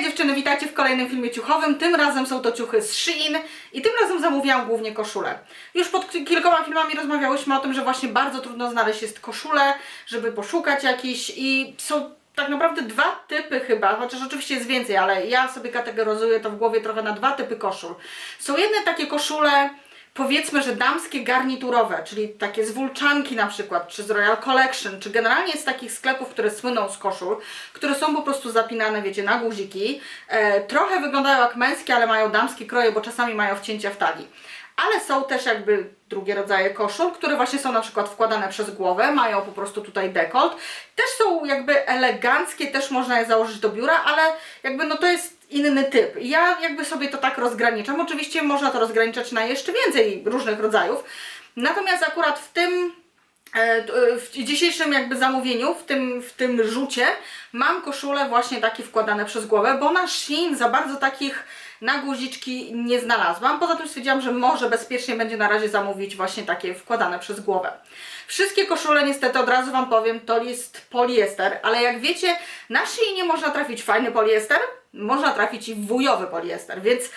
Hej dziewczyny, witajcie w kolejnym filmie ciuchowym. Tym razem są to ciuchy z Shein i tym razem zamówiłam głównie koszulę. Już pod ki- kilkoma filmami rozmawiałyśmy o tym, że właśnie bardzo trudno znaleźć jest koszulę, żeby poszukać jakiś i są tak naprawdę dwa typy chyba, chociaż oczywiście jest więcej, ale ja sobie kategoryzuję to w głowie trochę na dwa typy koszul. Są jedne takie koszule powiedzmy, że damskie garniturowe, czyli takie z Wulczanki na przykład, czy z Royal Collection, czy generalnie z takich sklepów, które słyną z koszul, które są po prostu zapinane, wiecie, na guziki. E, trochę wyglądają jak męskie, ale mają damskie kroje, bo czasami mają wcięcia w talii. Ale są też jakby drugie rodzaje koszul, które właśnie są na przykład wkładane przez głowę, mają po prostu tutaj dekolt. Też są jakby eleganckie, też można je założyć do biura, ale jakby no to jest inny typ. Ja jakby sobie to tak rozgraniczam. Oczywiście można to rozgraniczać na jeszcze więcej różnych rodzajów. Natomiast akurat w tym e, e, w dzisiejszym jakby zamówieniu, w tym, w tym rzucie mam koszule właśnie takie wkładane przez głowę, bo na Shein za bardzo takich na guziczki nie znalazłam. Poza tym stwierdziłam, że może bezpiecznie będzie na razie zamówić właśnie takie wkładane przez głowę. Wszystkie koszule niestety od razu Wam powiem, to jest poliester, ale jak wiecie, na Sheinie można trafić fajny poliester, można trafić i wujowy poliester, więc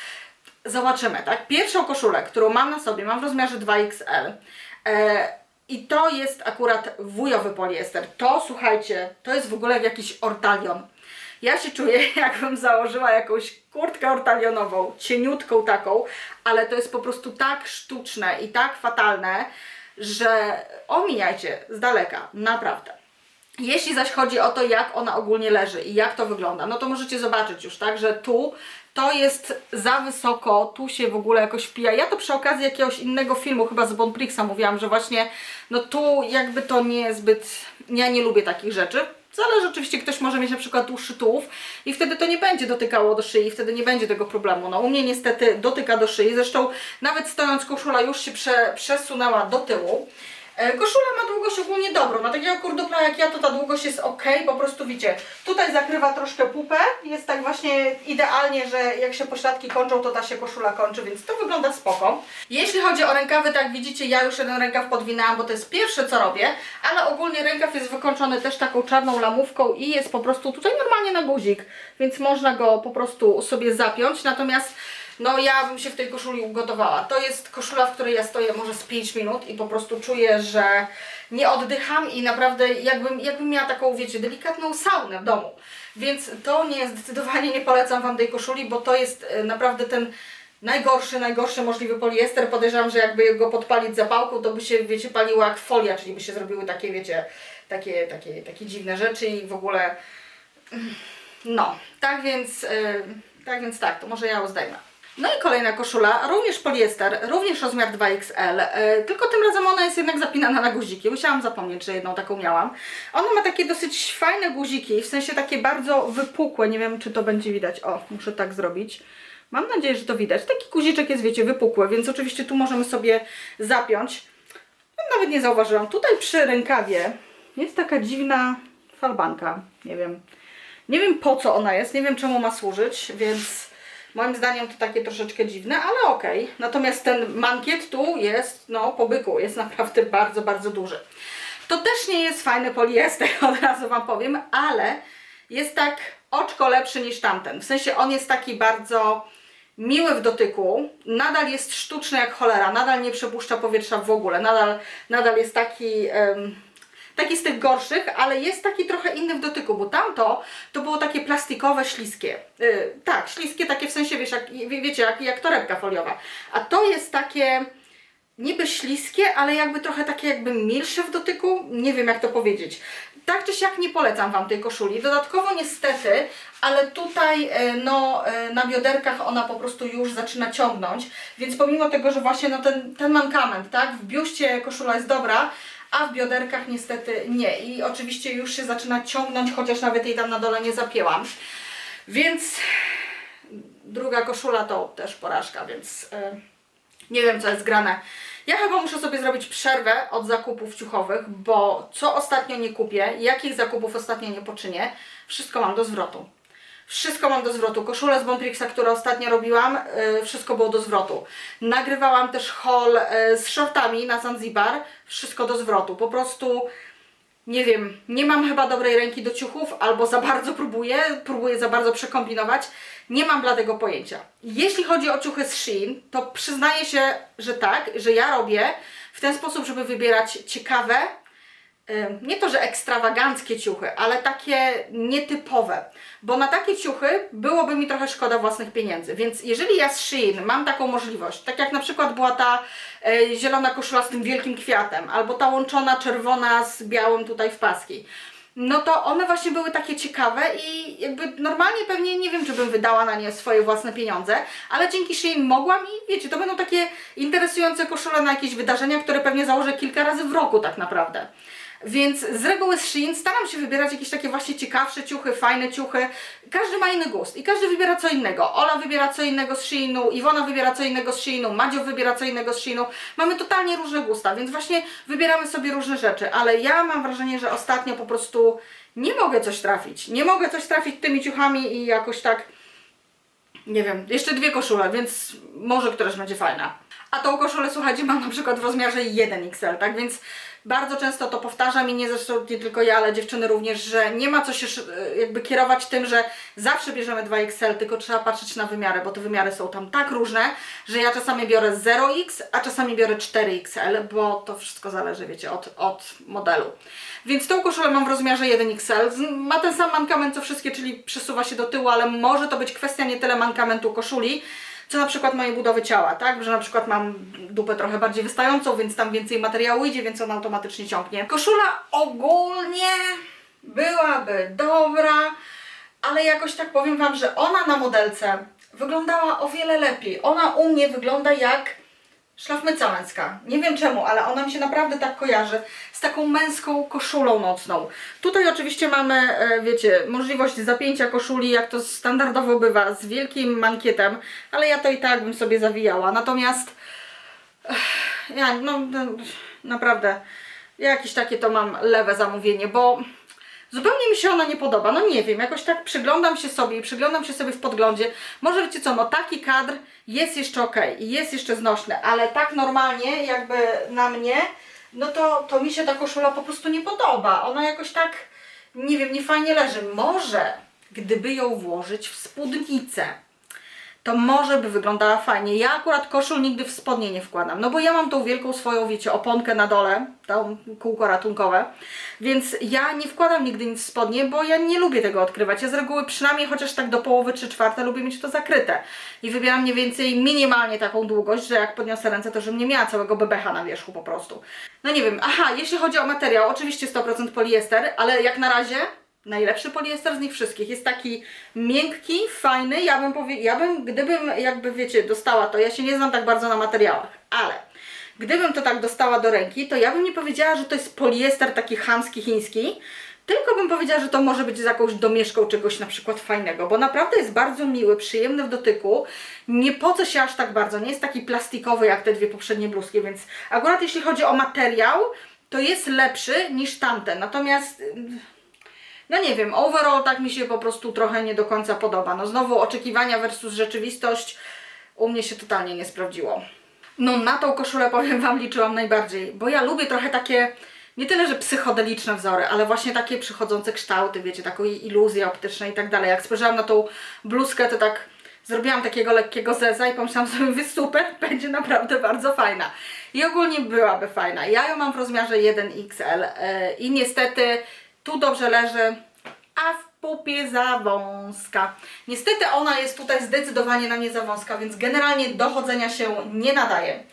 zobaczymy, tak? Pierwszą koszulę, którą mam na sobie, mam w rozmiarze 2XL. E, I to jest akurat wujowy poliester. To, słuchajcie, to jest w ogóle jakiś ortalion. Ja się czuję, jakbym założyła jakąś kurtkę ortalionową, cieniutką taką, ale to jest po prostu tak sztuczne i tak fatalne, że omijajcie z daleka, naprawdę. Jeśli zaś chodzi o to, jak ona ogólnie leży i jak to wygląda, no to możecie zobaczyć już, tak, że tu to jest za wysoko, tu się w ogóle jakoś wpija. Ja to przy okazji jakiegoś innego filmu, chyba z Bonprixa mówiłam, że właśnie, no tu jakby to nie jest zbyt, ja nie lubię takich rzeczy. Zależy oczywiście, ktoś może mieć na przykład dłuższy tułów i wtedy to nie będzie dotykało do szyi, wtedy nie będzie tego problemu. No u mnie niestety dotyka do szyi, zresztą nawet stojąc koszula już się prze, przesunęła do tyłu. E, Koszula ma długość ogólnie dobrą. Na takiego kurdupla jak ja to ta długość jest ok, po prostu widzicie. Tutaj zakrywa troszkę pupę, jest tak właśnie idealnie, że jak się pośladki kończą, to ta się koszula kończy, więc to wygląda spoko. Jeśli chodzi o rękawy, tak widzicie, ja już jeden rękaw podwinęłam, bo to jest pierwsze co robię, ale ogólnie rękaw jest wykończony też taką czarną lamówką i jest po prostu tutaj normalnie na guzik, więc można go po prostu sobie zapiąć, natomiast no ja bym się w tej koszuli ugotowała. To jest koszula, w której ja stoję może z 5 minut i po prostu czuję, że nie oddycham i naprawdę jakbym, jakbym miała taką, wiecie, delikatną saunę w domu. Więc to nie, zdecydowanie nie polecam Wam tej koszuli, bo to jest e, naprawdę ten najgorszy, najgorszy możliwy poliester. Podejrzewam, że jakby go podpalić zapałką, to by się, wiecie, paliło jak folia, czyli by się zrobiły takie, wiecie, takie, takie, takie dziwne rzeczy i w ogóle... No, tak więc, yy, tak więc tak, to może ja ją. No i kolejna koszula, również poliester, również rozmiar 2XL, yy, tylko tym razem ona jest jednak zapinana na guziki. Musiałam zapomnieć, że jedną taką miałam. Ona ma takie dosyć fajne guziki, w sensie takie bardzo wypukłe, nie wiem czy to będzie widać. O, muszę tak zrobić. Mam nadzieję, że to widać. Taki guziczek jest, wiecie, wypukły, więc oczywiście tu możemy sobie zapiąć. No, nawet nie zauważyłam. Tutaj przy rękawie jest taka dziwna falbanka. Nie wiem. Nie wiem po co ona jest, nie wiem czemu ma służyć, więc moim zdaniem to takie troszeczkę dziwne, ale okej. Natomiast ten mankiet tu jest, no po byku, jest naprawdę bardzo, bardzo duży. To też nie jest fajny poliester, od razu Wam powiem, ale jest tak oczko lepszy niż tamten. W sensie on jest taki bardzo miły w dotyku, nadal jest sztuczny jak cholera, nadal nie przepuszcza powietrza w ogóle, nadal, nadal jest taki, em, taki z tych gorszych, ale jest taki trochę inny w dotyku, bo tamto to było takie plastikowe, śliskie. Yy, tak, śliskie takie w sensie, wiesz, jak, wie, wiecie, jak, jak torebka foliowa. A to jest takie niby śliskie, ale jakby trochę takie jakby milsze w dotyku, nie wiem jak to powiedzieć. Tak czy siak nie polecam Wam tej koszuli. Dodatkowo niestety, ale tutaj e, no, e, na bioderkach ona po prostu już zaczyna ciągnąć, więc pomimo tego, że właśnie no, ten, ten mankament, tak, w biuście koszula jest dobra, a w bioderkach niestety nie. I oczywiście już się zaczyna ciągnąć, chociaż nawet jej tam na dole nie zapięłam. Więc druga koszula to też porażka, więc... e, nie wiem, co jest grane. Ja chyba muszę sobie zrobić przerwę od zakupów ciuchowych, bo co ostatnio nie kupię, jakich zakupów ostatnio nie poczynię, wszystko mam do zwrotu. Wszystko mam do zwrotu. Koszulę z Bonprixa, które ostatnio robiłam, yy, wszystko było do zwrotu. Nagrywałam też haul yy, z shortami na Zanzibar, wszystko do zwrotu. Po prostu nie wiem, nie mam chyba dobrej ręki do ciuchów, albo za bardzo próbuję, próbuję za bardzo przekombinować. Nie mam bladego pojęcia. Jeśli chodzi o ciuchy z Shein, to przyznaję się, że tak, że ja robię w ten sposób, żeby wybierać ciekawe, nie to, że ekstrawaganckie ciuchy, ale takie nietypowe. Bo na takie ciuchy byłoby mi trochę szkoda własnych pieniędzy. Więc jeżeli ja z Shein mam taką możliwość, tak jak na przykład była ta e, zielona koszula z tym wielkim kwiatem, albo ta łączona czerwona z białym tutaj w paski, no to one właśnie były takie ciekawe i jakby normalnie pewnie nie wiem, czy bym wydała na nie swoje własne pieniądze, ale dzięki Shein mogłam i wiecie, to będą takie interesujące koszule na jakieś wydarzenia, które pewnie założę kilka razy w roku tak naprawdę. Więc z reguły z Shein staram się wybierać jakieś takie właśnie ciekawsze ciuchy, fajne ciuchy. Każdy ma inny gust i każdy wybiera co innego. Ola wybiera co innego z Sheinu, Iwona wybiera co innego z Sheinu, Madzio wybiera co innego z Sheinu. Mamy totalnie różne gusta, więc właśnie wybieramy sobie różne rzeczy, ale ja mam wrażenie, że ostatnio po prostu nie mogę coś trafić. Nie mogę coś trafić tymi ciuchami i jakoś tak nie wiem, jeszcze dwie koszule, więc może któraś będzie fajna. A tą koszulę, słuchajcie, mam na przykład w rozmiarze 1XL, tak więc bardzo często to powtarzam i nie zresztą nie tylko ja, ale dziewczyny również, że nie ma co się sz- jakby kierować tym, że zawsze bierzemy 2XL, tylko trzeba patrzeć na wymiary, bo te wymiary są tam tak różne, że ja czasami biorę 0X, a czasami biorę 4XL, bo to wszystko zależy, wiecie, od, od modelu. Więc tą koszulę mam w rozmiarze 1XL. Z- Ma ten sam mankament co wszystkie, czyli przesuwa się do tyłu, ale może to być kwestia nie tyle mankamentu koszuli, co na przykład mojej budowy ciała, tak? Że na przykład mam dupę trochę bardziej wystającą, więc tam więcej materiału idzie, więc ona automatycznie ciągnie. Koszula ogólnie byłaby dobra, ale jakoś tak powiem Wam, że ona na modelce wyglądała o wiele lepiej. Ona u mnie wygląda jak szlafmyca męska. Nie wiem czemu, ale ona mi się naprawdę tak kojarzy z taką męską koszulą nocną. Tutaj oczywiście mamy, e, wiecie, możliwość zapięcia koszuli, jak to standardowo bywa, z wielkim mankietem, ale ja to i tak bym sobie zawijała. Natomiast ja, no, no naprawdę, jakieś takie to mam lewe zamówienie, bo Zupełnie mi się ona nie podoba, no nie wiem, jakoś tak przyglądam się sobie i przyglądam się sobie w podglądzie. Może wiecie co, no taki kadr jest jeszcze ok jest jeszcze znośny, ale tak normalnie jakby na mnie, no to, to mi się ta koszula po prostu nie podoba. Ona jakoś tak, nie wiem, nie fajnie leży. Może gdyby ją włożyć w spódnicę, to może by wyglądała fajnie. Ja akurat koszul nigdy w spodnie nie wkładam, no bo ja mam tą wielką swoją, wiecie, oponkę na dole, tą kółko ratunkowe, więc ja nie wkładam nigdy nic w spodnie, bo ja nie lubię tego odkrywać. Ja z reguły przynajmniej chociaż tak do połowy czy czwarte lubię mieć to zakryte i wybieram mniej więcej minimalnie taką długość, że jak podniosę ręce, to żebym nie miała całego bebecha na wierzchu po prostu. No nie wiem, aha, jeśli chodzi o materiał, oczywiście 100% poliester, ale jak na razie Najlepszy poliester z nich wszystkich. Jest taki miękki, fajny. Ja bym powie... ja bym, gdybym jakby wiecie, dostała to, ja się nie znam tak bardzo na materiałach, ale gdybym to tak dostała do ręki, to ja bym nie powiedziała, że to jest poliester taki chamski, chiński, tylko bym powiedziała, że to może być z jakąś domieszką czegoś na przykład fajnego, bo naprawdę jest bardzo miły, przyjemny w dotyku, nie poce się aż tak bardzo, nie jest taki plastikowy jak te dwie poprzednie bluzki, więc akurat jeśli chodzi o materiał, to jest lepszy niż tamten, natomiast no nie wiem, overall tak mi się po prostu trochę nie do końca podoba. No znowu oczekiwania versus rzeczywistość u mnie się totalnie nie sprawdziło. No na tą koszulę powiem Wam liczyłam najbardziej, bo ja lubię trochę takie, nie tyle, że psychodeliczne wzory, ale właśnie takie przychodzące kształty, wiecie, taką iluzję optyczną i tak dalej. Jak spojrzałam na tą bluzkę, to tak zrobiłam takiego lekkiego zeza i pomyślałam sobie, wy super, będzie naprawdę bardzo fajna. I ogólnie byłaby fajna. Ja ją mam w rozmiarze 1XL yy, i niestety tu dobrze leży, a w pupie za wąska. Niestety ona jest tutaj zdecydowanie na mnie za wąska, więc generalnie do chodzenia się nie nadaje.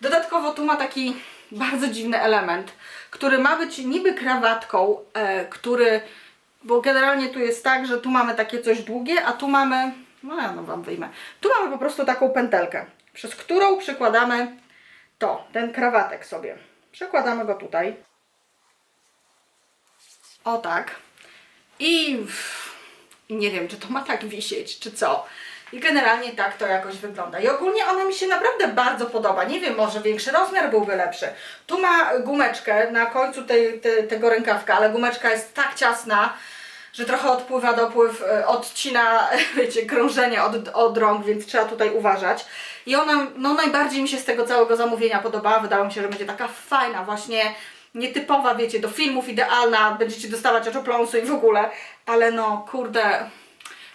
Dodatkowo tu ma taki bardzo dziwny element, który ma być niby krawatką, e, który, bo generalnie tu jest tak, że tu mamy takie coś długie, a tu mamy, no ja no Wam wyjmę, tu mamy po prostu taką pętelkę, przez którą przykładamy to, ten krawatek sobie. Przekładamy go tutaj. O tak. I nie wiem, czy to ma tak wisieć, czy co. I generalnie tak to jakoś wygląda. I ogólnie ona mi się naprawdę bardzo podoba. Nie wiem, może większy rozmiar byłby lepszy. Tu ma gumeczkę na końcu tej, te, tego rękawka, ale gumeczka jest tak ciasna, że trochę odpływa dopływ, e, odcina, wiecie, krążenie od, od rąk, więc trzeba tutaj uważać. I ona, no najbardziej mi się z tego całego zamówienia podobała. Wydało mi się, że będzie taka fajna, właśnie nietypowa, wiecie, do filmów idealna, będziecie dostawać oczopląsu i w ogóle, ale no kurde,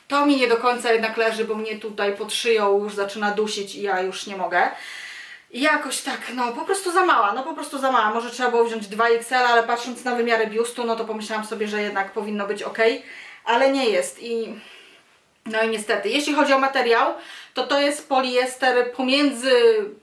to mi nie do końca jednak leży, bo mnie tutaj pod szyją już zaczyna dusić i ja już nie mogę. I jakoś tak, no po prostu za mała, no po prostu za mała. Może trzeba było wziąć 2XL, ale patrząc na wymiary biustu, no to pomyślałam sobie, że jednak powinno być ok, ale nie jest i no i niestety, jeśli chodzi o materiał, to to jest poliester pomiędzy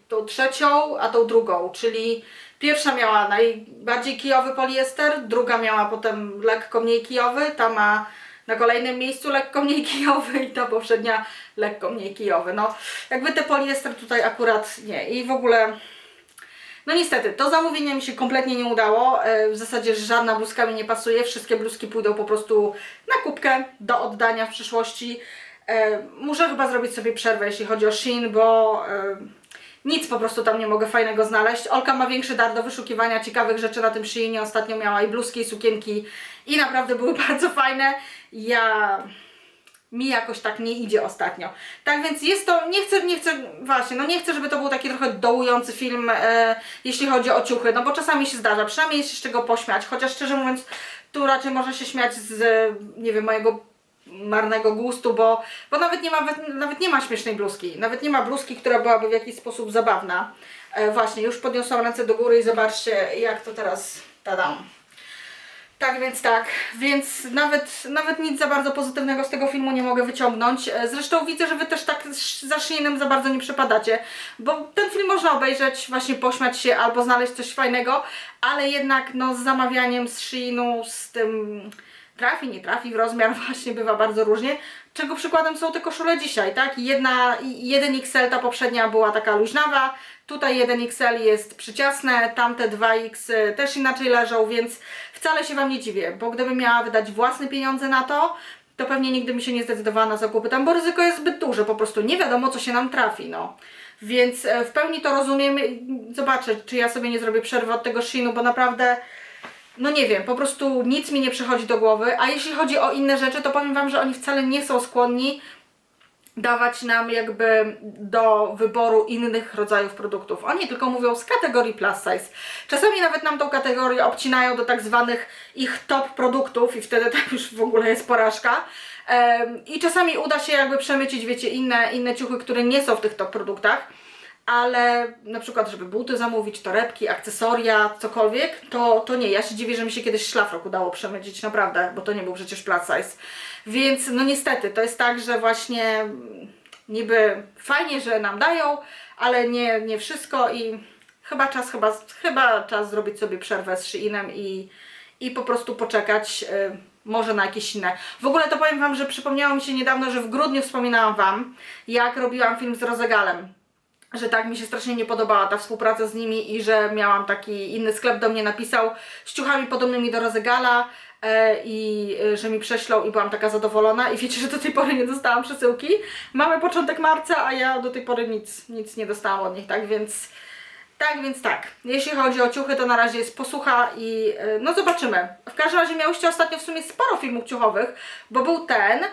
tą trzecią a tą drugą, czyli pierwsza miała najbardziej kijowy poliester, druga miała potem lekko mniej kijowy, ta ma na kolejnym miejscu lekko mniej kijowy i ta poprzednia lekko mniej kijowy. No jakby te poliester tutaj akurat nie i w ogóle no niestety, to zamówienie mi się kompletnie nie udało. E, W zasadzie żadna bluzka mi nie pasuje. Wszystkie bluzki pójdą po prostu na kubkę do oddania w przyszłości. E, Muszę chyba zrobić sobie przerwę, jeśli chodzi o Shein, bo e, nic po prostu tam nie mogę fajnego znaleźć. Olka ma większy dar do wyszukiwania ciekawych rzeczy na tym Sheinie. Ostatnio miała i bluzki, i sukienki i naprawdę były bardzo fajne. Ja mi jakoś tak nie idzie ostatnio. Tak więc jest to, nie chcę, nie chcę, właśnie, no nie chcę, żeby to był taki trochę dołujący film, e, jeśli chodzi o ciuchy, no bo czasami się zdarza, przynajmniej jest się z czego pośmiać, chociaż szczerze mówiąc, tu raczej można się śmiać z, nie wiem, mojego marnego gustu, bo, bo nawet, nie ma, nawet nie ma śmiesznej bluzki, nawet nie ma bluzki, która byłaby w jakiś sposób zabawna. E, właśnie, już podniosłam ręce do góry i zobaczcie, jak to teraz tadam. Tak więc tak, więc nawet, nawet nic za bardzo pozytywnego z tego filmu nie mogę wyciągnąć. E, Zresztą widzę, że Wy też tak za Sheinem za bardzo nie przepadacie, bo ten film można obejrzeć, właśnie pośmiać się albo znaleźć coś fajnego, ale jednak no z zamawianiem z Sheinu, z tym trafi, nie trafi w rozmiar, właśnie bywa bardzo różnie. Czego przykładem są te koszule dzisiaj, tak? Jedna, i- 1XL ta poprzednia była taka luźnawa, tutaj 1XL jest przyciasne, tamte 2X też inaczej leżą, więc wcale się Wam nie dziwię, bo gdybym miała wydać własne pieniądze na to, to pewnie nigdy mi się nie zdecydowała na zakupy tam, bo ryzyko jest zbyt duże, po prostu nie wiadomo, co się nam trafi, no. Więc e, w pełni to rozumiem. Zobaczę, czy ja sobie nie zrobię przerwy od tego Sheinu, bo naprawdę no nie wiem, po prostu nic mi nie przychodzi do głowy, a jeśli chodzi o inne rzeczy, to powiem Wam, że oni wcale nie są skłonni dawać nam jakby do wyboru innych rodzajów produktów. Oni tylko mówią z kategorii plus size. Czasami nawet nam tą kategorię obcinają do tak zwanych ich top produktów i wtedy tak już w ogóle jest porażka. I czasami uda się jakby przemycić, wiecie, inne, inne ciuchy, które nie są w tych top produktach ale na przykład, żeby buty zamówić, torebki, akcesoria, cokolwiek, to, to nie. Ja się dziwię, że mi się kiedyś szlafrok udało przemycić, naprawdę, bo to nie był przecież plus size. Więc no niestety, to jest tak, że właśnie niby fajnie, że nam dają, ale nie, nie wszystko i chyba czas, chyba, chyba czas zrobić sobie przerwę z Sheinem i, i po prostu poczekać y, może na jakieś inne. W ogóle to powiem Wam, że przypomniało mi się niedawno, że w grudniu wspominałam Wam, jak robiłam film z Rozegalem że tak mi się strasznie nie podobała ta współpraca z nimi i że miałam taki inny sklep do mnie napisał z ciuchami podobnymi do Rozegala e, i e, że mi prześlą i byłam taka zadowolona i wiecie, że do tej pory nie dostałam przesyłki. Mamy początek marca, a ja do tej pory nic, nic nie dostałam od nich, tak więc tak więc tak. Jeśli chodzi o ciuchy, to na razie jest posłucha i e, no zobaczymy. W każdym razie miałyście ostatnio w sumie sporo filmów ciuchowych, bo był ten,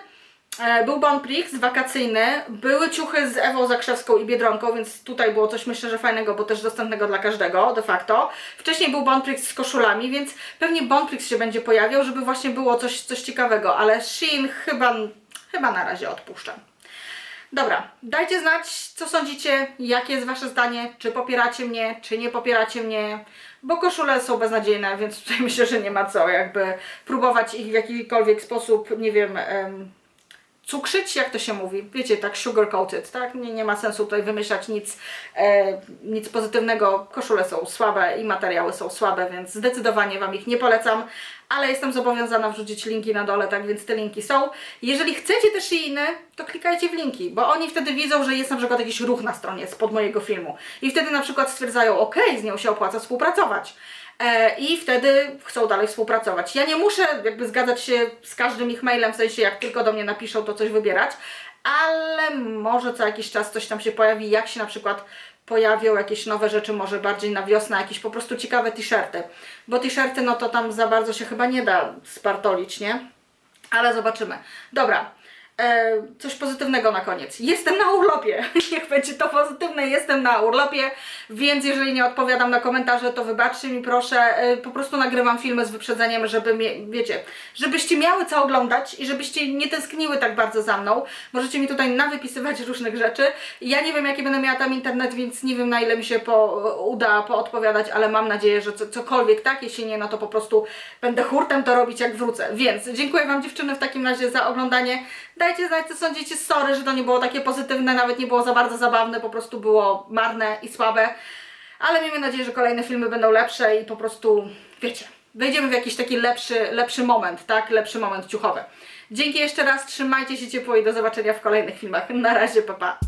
Był Bon Prix wakacyjny, były ciuchy z Ewą Zakrzewską i Biedronką, więc tutaj było coś myślę, że fajnego, bo też dostępnego dla każdego de facto. Wcześniej był Bon Prix z koszulami, więc pewnie Bon Prix się będzie pojawiał, żeby właśnie było coś, coś ciekawego, ale Shein chyba, chyba na razie odpuszczam. Dobra, dajcie znać, co sądzicie, jakie jest Wasze zdanie, czy popieracie mnie, czy nie popieracie mnie, bo koszule są beznadziejne, więc tutaj myślę, że nie ma co jakby próbować ich w jakikolwiek sposób, nie wiem, em, cukrzyć, jak to się mówi, wiecie, tak sugar coated, tak? Nie, nie ma sensu tutaj wymyślać nic, e, nic pozytywnego. Koszule są słabe i materiały są słabe, więc zdecydowanie Wam ich nie polecam, ale jestem zobowiązana wrzucić linki na dole, tak więc te linki są. Jeżeli chcecie też i inne, to klikajcie w linki, bo oni wtedy widzą, że jest na przykład jakiś ruch na stronie spod mojego filmu i wtedy na przykład stwierdzają, ok, z nią się opłaca współpracować. E, i wtedy chcą dalej współpracować. Ja nie muszę jakby zgadzać się z każdym ich mailem, w sensie jak tylko do mnie napiszą, to coś wybierać, ale może co jakiś czas coś tam się pojawi, jak się na przykład pojawią jakieś nowe rzeczy, może bardziej na wiosnę, jakieś po prostu ciekawe t-shirty, bo t-shirty no to tam za bardzo się chyba nie da spartolić, nie? Ale zobaczymy. Dobra. e, coś pozytywnego na koniec. Jestem na urlopie. Niech będzie to pozytywne, jestem na urlopie, więc jeżeli nie odpowiadam na komentarze, to wybaczcie mi proszę. E, po prostu nagrywam filmy z wyprzedzeniem, żeby wiecie, żebyście miały co oglądać i żebyście nie tęskniły tak bardzo za mną. Możecie mi tutaj nawypisywać różnych rzeczy. Ja nie wiem, jaki będę miała tam internet, więc nie wiem, na ile mi się po, uda poodpowiadać, ale mam nadzieję, że co, cokolwiek tak, jeśli nie, no to po prostu będę hurtem to robić, jak wrócę. Więc dziękuję Wam dziewczyny w takim razie za oglądanie. Dajcie znać, co sądzicie. Sorry, że to nie było takie pozytywne, nawet nie było za bardzo zabawne, po prostu było marne i słabe. Ale miejmy nadzieję, że kolejne filmy będą lepsze i po prostu, wiecie, wejdziemy w jakiś taki lepszy, lepszy moment, tak? Lepszy moment ciuchowy. Dzięki jeszcze raz, trzymajcie się ciepło i do zobaczenia w kolejnych filmach. Na razie, pa pa.